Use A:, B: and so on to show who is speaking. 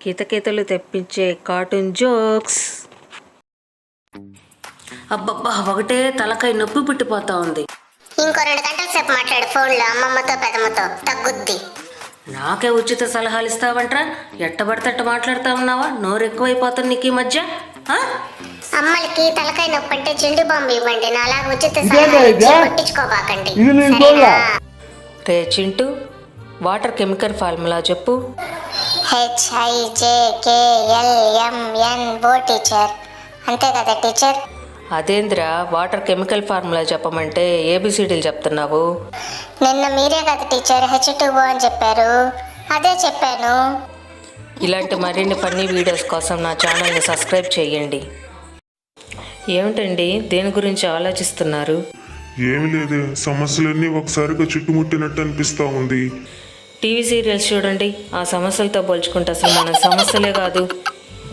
A: కితకితలు తెప్పించే cartoon jokes. అబ్బబ్బా ఒకటే తలకాయ నొప్పి పుట్టిపోతా ఉంది.
B: ఇంకో రెండు గంటల సేపు మాట్లాడు ఫోన్లో అమ్మమ్మతో పెదమ్మతో తగ్గుద్ది.
A: నాకే ఉచిత సలహాలు ఇస్తావంట్రా? ఎట్టబడితట్టు మాట్లాడుతా ఉన్నావా? నోరు ఎక్కువైపోతుంది నీకు ఈ మధ్య ఆ?
B: అమ్మలకి తలకాయ నొప్పి అంటే చెండు బాంబు ఇవ్వండి నాలా ఉచిత?
C: చూడలా.
A: రే చింటూ వాటర్ కెమికల్ ఫార్ములా చెప్పు.
B: H I J K L M N O teacher అంతే కదా టీచర్
A: అదేంద్రా వాటర్ కెమికల్ ఫార్ములా చెప్పమంటే ఏబిసిడీలు చెప్తున్నావు?
B: నిన్న మీరే కదా టీచర్ హెచ్ టూ ఓ అని చెప్పారు. అదే చెప్పాను.
A: ఇలాంటి మరిన్ని ఫన్నీ వీడియోస్ కోసం నా ఛానల్ని సబ్స్క్రైబ్ చేయండి ఏమిటండి దేని గురించి ఆలోచిస్తున్నారు?
D: ఏమి లేదు సమస్యలన్నీ ఒకసారిగా చుట్టుముట్టినట్టు అనిపిస్తా ఉంది.
A: టీవీ సీరియల్స్ చూడండి. ఆ సమస్యలతో పోల్చుకుంటే అసలు మన సమస్యలే కాదు.